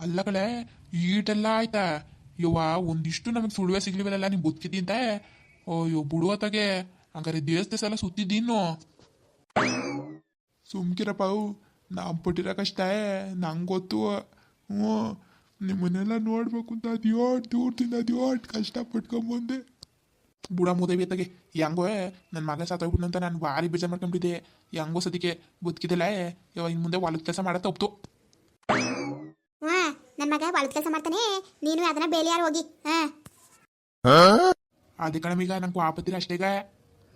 ಅಲ್ಲ ಕಳೆ ಈಟೆಲ್ಲ ಆಯ್ತಾ? ಯವ್ವ, ಒಂದಿಷ್ಟು ನಮಗೆ ಸುಳುವೆ ಸಿಗ್ಲಿವಲ್ಲ ನಿಮ್ ಬದುಕಿದ್ದಿ ಅಂತ? ಅಯ್ಯೋ ಬುಡುವತ್ತಾಗೆ ಹಂಗಾರೆ ದೇವಸ್ಥೆ ಸಲ ಸುತ್ತಿದ್ದೀನು ಸುಮ್ಕಿರಪ್ಪ ಅವು. ನಾ ಪಟ್ಟಿರೋ ಕಷ್ಟ ನಂಗೆ ಗೊತ್ತು. ಹ್ಞೂ. ನಿಮ್ಮನ್ನೆಲ್ಲ ನೋಡ್ಬೇಕು ಅಂತ ಅದ್ಯೋಟ್ ದೂರದಿಂದ ಅದ್ಯೋಟ್ ಕಷ್ಟ ಪಟ್ಕೊಂಬಂದೆ ಬುಡ ಮುದೈಬೇತಾಗೆ ಹೆಂಗೋ ನನ್ನ ಮಗ ಸತ್ತೋಗ್ಬಿಟ್ಟು ಅಂತ ನಾನು ಭಾರಿ ಬೇಜಾರು ಮಾಡ್ಕೊಂಬಿಟ್ಟಿದ್ದೆ. ಹೆಂಗೋ ಸದ್ಯಕ್ಕೆ ಬದುಕಿದೆಲ್ಲ ಇವಾಗ ಇನ್ನು ಮುಂದೆ ಹೊಲದ ಕೆಲಸ ಮಾಡತ್ತ ಒಪ್ತು ನನ್ನ ಮಗ ಒಳದ ಕೆಲಸ ಮಾಡ್ತಾನೆ ನೀನು ಅದನ್ನ ಬೇಲಿಯಾರು ಹೋಗಿ ಹಾ? ಅದೇ ಕಣಮೀಗ ನಂಗೆ ಆಪತ್ತಿರ ಅಷ್ಟೇಗ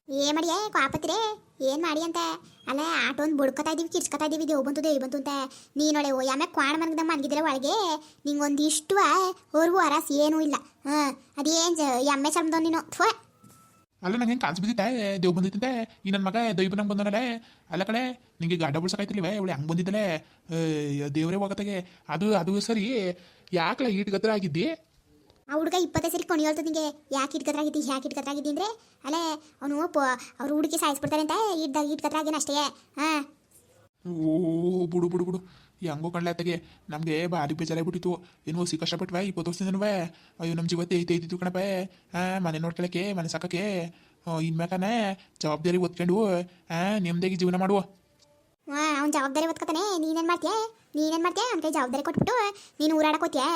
ಏ ಮಾಡಿಯೇ ಕಾಪತ್ರೆ ಏನ್ ಮಾಡಿ ಅಂತ? ಅಲ್ಲ ಆಟೋ ಒಂದು ಬುಡ್ಕೊತಾ ಇದೀವಿ ಕಿರ್ಚ್ಕೊತಾ ಇದೀವಿ ದೇವ್ ಬಂತು ದೇವ್ ಬಂತು ಅಂತ. ನೀನೊಳೆ ಓ ಯಾಮ್ಯಾಗ ಕ್ವಾಣ ಮನ್ಗದ ಮನ್ಗಿದ್ರೆ ಒಳಗೆ ನಿಂಗೊಂದು ಇಷ್ಟು ಹೊರಗು ಅರಸ್ ಏನೂ ಇಲ್ಲ. ಹಾ ಅದೇನ್ ಜ- ಎಮ್ಮೆ ಚರ್ಮದವ್ ನೀನು? ಥ್ವ ಅಲ್ಲ ನಂಗೆ ಹೆಂಗೆ ಕಾನ್ಸ್ ಬಿದ್ದಿದ್ದೆ ದೇವ್ ಬಂದಿದ್ದೆ ಈ ನನ್ನ ಮಗ ದೈವ ನಂಗೆ ಬಂದನಲ್ಲೇ? ಅಲ್ಲ ಕಡೆ ನಿಂಗೆ ಗಾಡ ಬಿಡ್ಸಕಾಯ್ತಿಲ್ವೇ ಇವಳು ಹಂಗೆ ಬಂದಿದ್ದಲೇ ದೇವರೇ ಹೋಗತ್ತಾಗೆ ಅದು ಅದು ಸರಿ. ಯಾಕಲ ಈಟ್ ಗತ್ರ ಆಗಿದ್ದಿ? ಆ ಹುಡುಗ ಇಪ್ಪತ್ತೈದು ಸರಿ ಕೊನೆ ಹೇಳ್ತದೆ ನಿಂಗೆ. ಯಾಕೆ ಇಟ್ಕತ್ರಾಗಿದ್ದಿ ಯಾಕೆ ಇಟ್ಕತ್ರಾಗಿದ್ದಿ ಅಂದ್ರೆ? ಅಲ್ಲೇ ಅವನು ಅವ್ರು ಹುಡುಗಿ ಸಾಯಿಸ್ಬಿಡ್ತಾರೆ ಅಂತ ಇಡ್ದ ಆಗಿನ ಅಷ್ಟೇ. ಹಾ. ಓ ಬುಡು ಬುಡು ಬುಡು. ಹೆಂಗೋ ಕಣ್ಲಾತಗೆ ನಮಗೆ ಭಾರಿ ಬೇಜಾರಾಗ್ಬಿಟ್ಟಿತ್ತು ಏನು ಸಿ ಕಷ್ಟಪಟ್ವೆ, ಇಪ್ಪತ್ತು ವರ್ಷದಿಂದನವೇ. ಅಯ್ಯೋ ನಮ್ಮ ಜೀವತ್ತೆ ಐತೆ ಐತಿತ್ತು ಕಣಪ್ಪ. ಹಾಂ ಮನೆ ನೋಡ್ಕೊಳಕ್ಕೆ, ಮನೆ ಸಾಕಕ್ಕೆ. ಇನ್ಮ್ಯಾಕನೆ ಜವಾಬ್ದಾರಿ ಒತ್ಕೊಂಡು ಹಾಂ ನೆಮ್ಮದಿಯಾಗಿ ಜೀವನ ಮಾಡುವ. ಅವ್ನ ಜವಾಬ್ದಾರಿ ಹೊತ್ಕೊತಾನೆ ನೀನೇನ್ ಮಾಡ್ತೀಯ? ನೀನೇನ್ ಮಾಡ್ತೀಯ? ಅವ್ನ ಕೈ ಜವಾಬ್ದಾರಿ ಕೊಟ್ಬಿಟ್ಟು ನೀನು ಊರಾಡಕ್ ಹೋಗ್ತೀಯ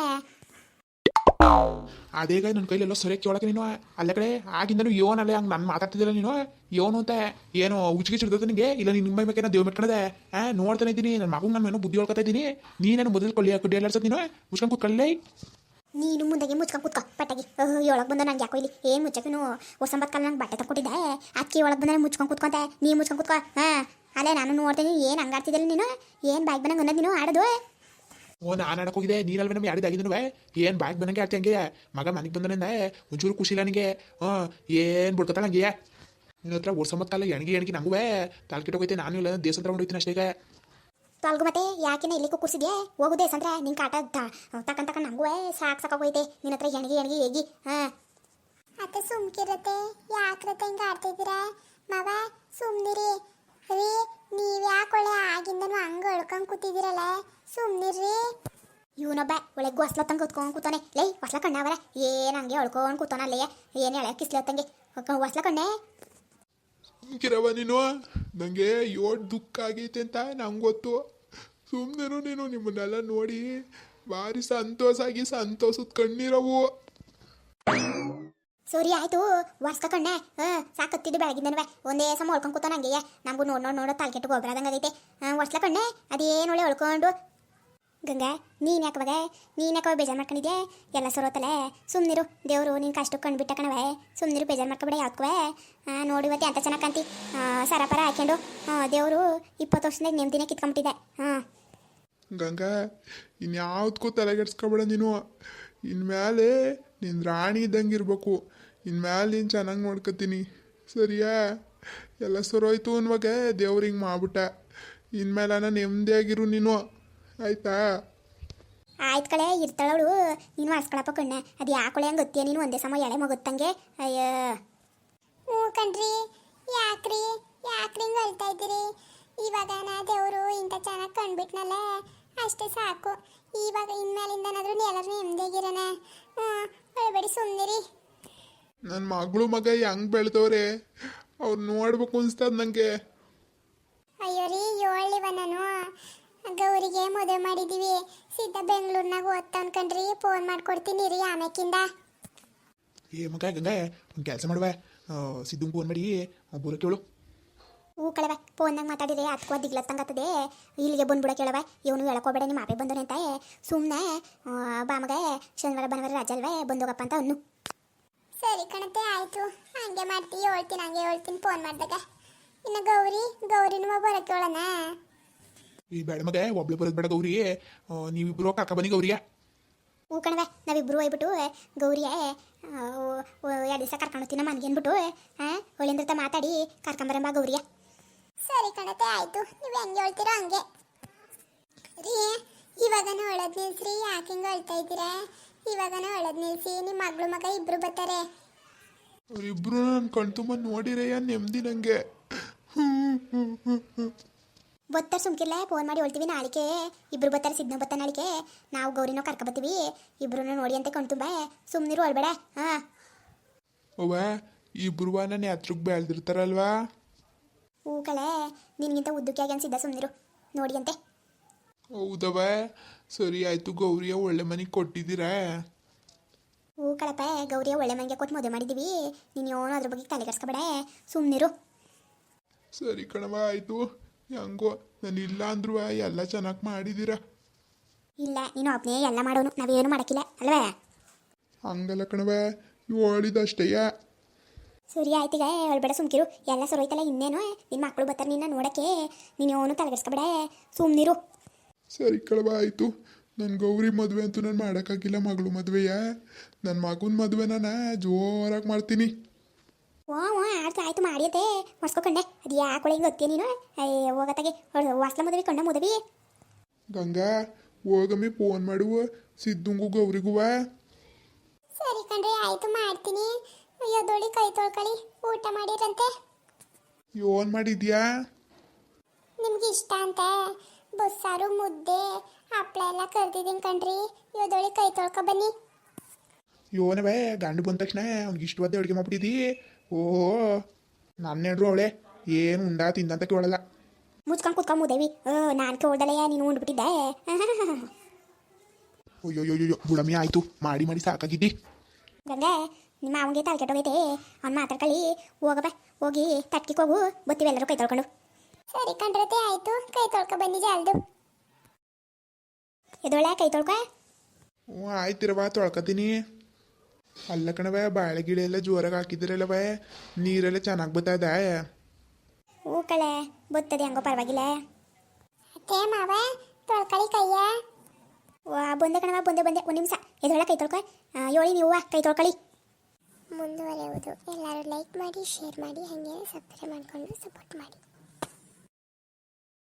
ಅದೇಗ ನನ್ನ ಕೈಲೆಲ್ಲೋ ಸರಿಯಾಗಿ ಕೇಳಕ್ಕೆ ನೀನು, ಅಲ್ಲ ಕಡೆ ಆಗಿಂದನು ಯೋನಲ್ಲ ಹಂಗೆ ನಾನು ಮಾತಾಡ್ತಿದ್ದಿಲ್ಲ ನೀನು, ಯೋನು ಅಂತ, ಏನು ಉಚ್ಚಿಗೆ ಚಿಡ್ದದ ನಿನಗೆ ಇಲ್ಲ ನಿಮ್ಮ ಮೇಲೆ ದೇವ್ ಮೆಟ್ಕೊಂಡೆ ಆ, ನೋಡ್ತಾನೆ ಇದ್ದೀನಿ ನನ್ನ ಮಗು ನಾನು ಏನೋ ಬುದ್ಧಿ ಹೇಳ್ಕೊತಾ ಇದ್ದೀನಿ, ನೀನೇನು ಮೊದಲು ಕೊಳ್ಳಿ ಕುಡಿ ಎಲ್ಲಾಡ್ಸತ್ ನೀನು, ಮುಚ್ಕೊಂಡು ಕೂತ್ಕೊಳ್ಳಿ ನೀನು ಮುಂದೆಗೆ ಮುಚ್ಕೊಂಡು ಕೂತ್ಕೊ, ಪಟ್ಟಾಗಿ. ಒಳಗೆ ಬಂದ ನಂಗೆ ಯಾಕೋ ಇಲ್ಲಿ ಏನು ಮುಚ್ಚಕ್ಕೆ ನೀನು ಹೊಸಂಬತ್ ಕಾಲ ನಂಗೆ ಬಟ್ಟೆ ತಕ್ಕೊಟ್ಟಿದ್ದೆ, ಅಕ್ಕಿ ಒಳಗೆ ಬಂದ್ರೆ ಮುಚ್ಕೊಂಡು ಕೂತ್ಕೊಂತೆ ನೀ ಮುಚ್ಕೊಂಡು ಕೂತ್ಕೊ, ಹಾಂ, ಅಲ್ಲೇ ನಾನು ನೋಡ್ತೀನಿ, ಏನು ಹಂಗಾಡ್ತಿದ್ದಿಲ್ಲ ನೀನು, ಏನು ಬಾಯ್ಗೆ ಬಂದಂಗೆ ಅನ್ನೋದು ನೀನು, ಆಡೋದು. ಓ ನಾನು ಆಡಕ್ಕೆ ಹೋಗಿದೆ ನೀನಲ್ವೇ ನಮ್ಗೆ ಯಾರಿದಾಗಿದ್ದನು ಏನು ಬಾಯ್ ಬಂದಂಗೆ ಆಡ್ತಿ ಹಂಗೆ ಮಗ ಮನೆಗೆ ಬಂದನಿಂದ ಒಂಚೂರು ಖುಷಿ ಇಲ್ಲ ನನಗೆ ಹಾಂ ಏನು ಬಿಡ್ಕೊತಾಳ ಹಂಗೆ ನಿನ್ನ ಹತ್ರ ಕಾಲ ಎಣ್ಗಿ ಎಣಗಿ ನಂಗೂ ತಾಲ್ ಕೆಟ್ಟೋಗೈತೆ ನಾನು ಇಲ್ಲ ದೇಶ ಹತ್ರ ಹೊಂಡೋಯ್ತೀನಿ ಅಷ್ಟೇ ಈಗ ತೊಲ್ಗು ಮತ್ತೆ ಯಾಕಿನ ಇಲ್ಲಿ ಕೂರ್ಸಿದ್ಯಾ ಹೋಗು ದೇಸಂದ್ರೆ ನಿನ್ ಕಾಟ ತಕನ್ ತಕನ್ ನಂಗೂ ಸಾಕ್ ಸಾಕಾಗೋಯ್ತೆ ನಿನ್ನ ಹತ್ರ ಎಣಗಿ ಎಣಗಿ ಹೇಗಿ ಹಾಂ ಅತ್ತೆ ಸುಮ್ಕಿರತ್ತೆ ಯಾಕ್ರತ್ತೆ ಹಿಂಗೆ ಆಡ್ತಿದ್ದೀರಾ ಮಾವ ಸುಮ್ನಿರಿ ರೀ ನೀವು ಯಾಕೊಳೆ ಆಗಿಂದನು ಹಂಗ ಅಳ್ಕೊಂಡ್ ಕೂತಿದಿರಲ್ಲ ಸುಮ್ನಿರ್ರಿ. ಇವನೊಬ್ಬ ಒಳ್ಳೆ ಹೊಸ್ಲ ತಂಗ ಕೂತ್ಕೊಂಡು ಕೂತಾನೆ. ಲೈ, ಹೊಸ್ಲ ಕಣ್ಣವರ ಏನ್ ಹಂಗೆ ಅಳ್ಕೊಂಡ್ ಕೂತಾನ ಏನ್ ಹೇಳ ಎಳೆ ಕಿಸ್ಲ ತಂಗೆ ಹೊಸ್ಲ ಕಣ್ಣೆ. ಕಿರವ ನೀನು? ನಂಗೆ ಯೋಟ್ ದುಃಖ ಆಗೈತೆ ಅಂತ ನಂಗೆ ಗೊತ್ತು ಸುಮ್ಮನೆ ನೀನು ನಿಮ್ಮನ್ನೆಲ್ಲ ನೋಡಿ. ಭಾರಿ ಸಂತೋಷ ಆಗಿ ಸಂತೋಷದ ಕಣ್ಣೀರವು. ಸರಿ, ಆಯ್ತು. ವರ್ಷ ಕಣ್ಣೆ. ಸಾಕತ್ತಿದ್ದು ಬೆಳಗಿಂದನವೆ ಒಂದೇ ಸಮ ಹೊಳ್ಕೊಂಡು ಕೂತಾನ ಹಂಗೆ ನಮಗೂ ನೋಡ್ ನೋಡ್, ನೋಡೋ ತಲೆಕೆಟ್ಟು ಗೊಬ್ಬರ ಆದಂಗೆ ಕಣ್ಣೆ, ಅದೇನು ಒಳ್ಳೆ ಹೊಳ್ಕೊಂಡು ಗಂಗಾ, ನೀನು ಯಾಕವಾಗ ನೀನು ಯಾಕವಾಗ ಬೇಜಾರು ಮಾಡ್ಕೊಂಡಿದ್ಯಾ? ಎಲ್ಲ ಸರೋತಲೆ ಸುಮ್ಮನಿರು ದೇವರು ನೀನು ಕಷ್ಟ ಕಂಡುಬಿಟ್ಟ ಕಣವೆ ಸುಮ್ಮನಿರು ಬೇಜಾರು ಮಾಡ್ಕೊಬೇಡ ಯಾಕವೆ ನೋಡಿ ಇವತ್ತೆ ಅಂತ ಚೆನ್ನಾಗಿ ಕಾಂತಿ ಸರಪರ ಹಾಕ್ಕೊಂಡು ದೇವರು ಇಪ್ಪತ್ತು ವರ್ಷದಿಂದ ನೆಮ್ಮದಿನೇ ಕಿತ್ಕೊಂಬಿಟ್ಟಿದೆ ಹಾಂ. ಗಂಗಾ ಕೂತಲೆ ತಲೆಗೆಡ್ಸ್ಕೊಬೇಡ ನೀನು. ಇನ್ಮೇಲೆ ನಿನ್ನ ರಾಣಿ ಇದ್ದಂಗೆ ಇರ್ಬೇಕು. ಇನ್ಮೇಲೆ ನೀನು ಚೆನ್ನಾಗಿ ನೋಡ್ಕೊತೀನಿ. ಸರಿಯಾ? ಎಲ್ಲ ಸರೋಯ್ತು ಅನ್ವಾಗ ದೇವ್ರು ಹಿಂಗೆ ಮಾಡ್ಬಿಟ್ಟ. ಇನ್ಮೇಲೆ ನಾನು ನೆಮ್ಮದಿಯಾಗಿರು ನೀನು. ಆಯ್ತಾ? ಆಯ್ತು ಕಳೆ ಇರ್ತಾಳವಳು. ನೀನು ಮಾಡಿಸ್ಕೊಳಪ್ಪ ಕಣ್ಣ. ಅದು ಯಾಕೊಳೆ ಹಂಗೆ ಗೊತ್ತಿಯ ನೀನು? ಒಂದೇ ಸಮ ಎಳೆ ಮಗುತ್ತಂಗೆ ಅಯ್ಯೋ. ಹ್ಞೂ ಕಣ್ರಿ. ಯಾಕ್ರಿ? ಯಾಕ್ರಿ ಹಿಂಗೆ ಅಳ್ತಾ ಇದ್ದೀರಿ? ಇವಾಗ ನಾ ದೇವರು ಇಂಥ ಚೆನ್ನಾಗಿ ಕಂಡ್ಬಿಟ್ನಲ್ಲ ಅಷ್ಟೇ ಸಾಕು. ಇವಾಗ ಇನ್ಮೇಲಿಂದನಾದ್ರೂ ಎಲ್ಲರೂ ನೆಮ್ಮದಿಯಾಗಿರೋಣ ಹ್ಞೂ ಅಳ್ಬೇಡಿ ಸುಮ್ಮನಿರಿ ನನ್ನ ಮಗಳು ಮಗ ಹೆಂಗ್ ಬೆಳೆದವ್ರೆ? ಅವ್ರು ನೋಡ್ಬೇಕು ಅನ್ಸ್ತದ ನಂಗೆ. ಅಯ್ಯೋ ರೀ ನಾನು. ಗೌರಿಗೆ ಮದುವೆ ಮಾಡಿದೀವಿ. ಸಿದ್ಧ ಬೆಂಗಳೂರಿನಾಗ ಓದ್ತಾ ಅನ್ಕಂಡ್ರಿ ಫೋನ್ ಮಾಡ್ಕೊಡ್ತೀನಿ ರೀ ಆಮೇಕಿಂದ. ಏ ಮಗ ಗಂಗಾ ಒಂದು ಕೆಲಸ ಮಾಡುವ. ಸಿದ್ದು ಫೋನ್ ಮಾಡಿ ಬೂರ ಕೇಳು. ಹೂ ಕಳವ ಫೋನ್ನಾಗ ಮಾತಾಡಿದ್ರೆ ಅದಕ್ಕೂ ದಿಗ್ಲತ್ತಂಗತ್ತದೆ ಇಲ್ಲಿಗೆ ಬಂದ್ಬಿಡ ಕೇಳವ ಇವನು ಹೇಳಕೋಬೇಡ ನಿಮ್ಮ ಮಾಪೆ ಬಂದನೆ ಅಂತ ಸುಮ್ಮನೆ ಬಾಮಗೆ ಶನಿವಾರ ಭಾನುವಾರ ರಜೆ ಅಲ್ವೇ ಬಂದೋಗಪ್ಪ ಅಂತ ಅನ್ನು. ಸರಿ ಕಣತೆ ಆಯಿತು. ಹಂಗೆ ಮಾಡ್ತೀವಿ ಹೇಳ್ತೀನಿ ಹಂಗೆ ಹೇಳ್ತೀನಿ ಫೋನ್ ಮಾಡಿದಾಗ. ಇನ್ನು ಗೌರಿ ಗೌರಿನೂ ಬರೋಕ್ಕೆ ಹೇಳೋಣ? ಈ ಬೇಡ ಮಗ ಒಬ್ಳು ಬರೋದು ಬೇಡ ಗೌರಿ. ನೀವಿಬ್ರು ಕರ್ಕ ಬನ್ನಿ ಗೌರಿಯ. ಹ್ಞೂ ಕಣವೆ ನಾವಿಬ್ರು ಹೋಗ್ಬಿಟ್ಟು ಗೌರಿಯ ಎರಡು ದಿವಸ ಕರ್ಕೊಂಡು ಮನೆಗೆ ಅಂದ್ಬಿಟ್ಟು ಹಾಂ ಒಳ್ಳೆಂದ್ರ ಮಾತಾಡಿ ಕರ್ಕೊಂಬರಂಬ ಗೌರಿಯ. ಸರಿ ಕಣತೆ ಆಯಿತು. ನೀವು ಹೆಂಗೆ ಹೇಳ್ತೀರೋ ಹಂಗೆ. ರೀ ಇವಾಗ ನೋಡೋದ್ ನಿಲ್ಸ್ರಿ ಯಾಕೆ ಹಿಂಗೆ ಹೇಳ್ತಾ ಇದ್ದೀರಾ? ಇವಾಗನ ಒಳದ್ ನಿಲ್ಸಿ ನಿಮ್ಮ ಮಗಳು ಮಗ ಇಬ್ರು ಬರ್ತಾರೆ. ಅವರಿಬ್ರು ನನ್ನ ಕಣ್ತುಂಬ ನೋಡಿರಯ್ಯ ನೆಮ್ಮದಿ ನಂಗೆ. ಬತ್ತಾರ ಸುಮ್ಕಿಲ್ಲ ಫೋನ್ ಮಾಡಿ ಹೇಳ್ತೀವಿ ನಾಳಿಕೆ. ಇಬ್ರು ಬರ್ತಾರೆ ಸಿದ್ನ ಬತ್ತ ನಾಳಿಕೆ. ನಾವು ಗೌರಿನೋ ಕರ್ಕ ಬತ್ತೀವಿ ಇಬ್ರು ನೋಡಿ ಅಂತ ಕಣ್ತುಂಬ. ಸುಮ್ನಿರು ಅಳ್ಬೇಡ. ಹಾ. ಅವ್ವ ಇಬ್ರು ನನ್ನ ಎತ್ರಕ್ಕೆ ಬೆಳೆದಿರ್ತಾರಲ್ವಾ ಹೂ ಕಳೆ ನಿನ್ಗಿಂತ ಉದ್ದಕ್ಕೆ ಆಗ್ಯಾನ ಸಿದ್ಧ ಸುಮ್ನಿರು ನೋಡಿ ಅಂತೆ. ಹೌದವ ಸರಿ ಆಯ್ತು ಗೌರಿಯ ಒಳ್ಳೆ ಮನೆಗೆ ಕೊಟ್ಟಿದ್ದೀರಾ? ಓ ಕಳಪ ಗೌರಿಯ ಒಳ್ಳೆ ಮನೆಗೆ ಕೊಟ್ಟು ಮದುವೆ ಮಾಡಿದ್ದೀವಿ. ನೀನು ಏನೋ ಅದ್ರ ಬಗ್ಗೆ ತಲೆ ಕರ್ಸ್ಕೊಬೇಡ ಸುಮ್ಮನಿರು ಸರಿ ಕಣವ ಆಯ್ತು. ಹೆಂಗೋ ನಾನು ಇಲ್ಲ ಅಂದ್ರು ಎಲ್ಲ ಚೆನ್ನಾಗಿ ಮಾಡಿದ್ದೀರಾ? ಇಲ್ಲ ನೀನು ಒಬ್ಬನೇ ಎಲ್ಲ ಮಾಡೋನು ನಾವೇನು ಮಾಡೋಕ್ಕಿಲ್ಲ ಅಲ್ವೇ? ಹಂಗಲ್ಲ ಕಣವ ಹೇಳಿದಷ್ಟೇಯ ಸರಿ ಆಯ್ತೀಗ ಹೇಳ್ಬೇಡ ಸುಮ್ಕಿರು. ಎಲ್ಲ ಸರೋಯ್ತಲ್ಲ ಇನ್ನೇನು? ನಿನ್ನ ಮಕ್ಕಳು ಬರ್ತಾರೆ ನಿನ್ನ ನೋಡಕ್ಕೆ. ನೀನು ಏನು ತಲೆಗೆಡ್ಸ್ಕೊಬೇಡ ಸುಮ್ಮನಿರು ಸರಿ ಕಳವ ಆಯಿತು ನನ್ನ ಗೌರಿ ಮದುವೆ ಅಂತೂ ನಾನು ಮಾಡೋಕ್ಕಾಗಿಲ್ಲ ಮಗಳು ಮದುವೆಯ. ನನ್ನ ಮಗನ ಮದುವೆ ನಾನು ಜೋರಾಗಿ ಮಾಡ್ತೀನಿ. ಓ ಓ ಆಡ್ತು ಆಯ್ತು ಮಾಡಿಯತ್ತೆ ಮರ್ಸ್ಕೊಕೊಂಡೆ ಅದು ಯಾಕೆ ಹಿಂಗೆ ಗೊತ್ತೇ ನೀನು? ಅಯ್ಯ ಹೋಗತ್ತಾಗೆ. ವಾಸ್ಲ ಮದುವೆ ಕಂಡ ಮದುವೆ. ಗಂಗಾ ಹೋಗಮ್ಮಿ ಫೋನ್ ಮಾಡುವ. ಸಿದ್ದುಂಗು ಗೌರಿಗುವ. ಸರಿ ಕಣ್ರಿ ಆಯ್ತು ಮಾಡ್ತೀನಿ. ಎದ್ದೊಳಿ ಕೈ ತೊಳ್ಕೊಳ್ಳಿ ಊಟ ಮಾಡಿರಂತೆ. ಏನ್ ಮಾಡಿದ್ಯಾ? ನಿಮ್ಗೆ ಇಷ್ಟ ಅಂತ. ಬಸ್ಸಾರು ಮುದ್ದೆ ಹಪ್ಪಳ ಎಲ್ಲ ಕರ್ದಿದ್ದೀನಿ ಕಣ್ರಿ. ಎದ್ದೊಳಿ ಕೈ ತೊಳ್ಕೊ ಬನ್ನಿ. ಯೋನವೇ ಗಂಡು ಬಂದ ತಕ್ಷಣ ಅವ್ನಿಗೆ ಇಷ್ಟವಾದ ಅಡುಗೆ ಮಾಡ್ಬಿಟ್ಟಿದಿ. ಓ ನನ್ನ ಹೆಡ್ರು ಅವಳೆ? ಏನು ಉಂಡ ತಿಂದಂತ ಕೇಳಲ್ಲ. ಮುಚ್ಕೊಂಡು ಕುತ್ಕೊಂಡು ಮುದೇವಿ ನಾನು ಕೇಳ್ದಲೆಯ ನೀನು ಉಂಡ್ಬಿಟ್ಟಿದ್ದೆ. ಅಯ್ಯೋಯ್ಯೋಯ್ಯೋ ಬುಡಮಿ ಆಯ್ತು. ಮಾಡಿ ಮಾಡಿ ಸಾಕಾಗಿದ್ದಿ. ಗಂಗೆ ನಿಮ್ಮ ಅವನಿಗೆ ತಲೆ ಕೆಟ್ಟೋಗೈತೆ. ಅವ್ನು ಮಾತಾಡ್ಕೊಳ್ಳಿ. ಹೋಗಪ್ಪ ಹೋಗಿ ತಟ್ಕಿಗೆ ಹೋಗು. ಬತ್ತೀವಿ ಎಲ್ಲರೂ ಕೈ ತೊಳ್ಕೊಂಡು. ಸರಿ ಕಂಡ್ರತೆ ಆಯ್ತು. ಕೈ ತೊಳ್ಕೊ ಬನ್ನಿ ಜಾಲ್ದು. ಇದೊಳ ಕೈ ತೊಳ್ಕೊ? ಹ್ಞೂ ಆಯ್ತಿರವ ತೊಳ್ಕೊತೀನಿ. ಅಲ್ಲ ಕಣವ ಬಾಳೆ ಗಿಡ ಎಲ್ಲ ಜೋರಾಗಿ ಹಾಕಿದಿರಲ್ಲವ ನೀರೆಲ್ಲ ಚೆನ್ನಾಗಿ ಬರ್ತದ ಹೂ ಕಳೆ ಬತ್ತದ ಹಂಗೋ ಪರವಾಗಿಲ್ಲ. ಅತ್ತೆ ಮಾವ ತೊಳ್ಕೊಳ್ಳಿ ಕೈಯ. ವಾ ಬಂದೆ ಕಣವ ಬಂದೆ ಬಂದೆ. ಒಂದು ನಿಮಿಷ. ಇದೊಳ ಕೈ ತೊಳ್ಕೊ? ಹೇಳಿ ನೀವು ಕೈ ತೊಳ್ಕೊಳ್ಳಿ. ಮುಂದುವರೆಯುವುದು. ಎಲ್ಲರೂ ಲೈಕ್ ಮಾಡಿ ಶೇರ್ ಮಾಡಿ ಹಾಗೆ ಸಬ್ಸ್ಕ್ರೈಬ್ ಮಾಡಿಕೊಂಡು ಸಪೋರ್ಟ್ ಮಾಡಿ.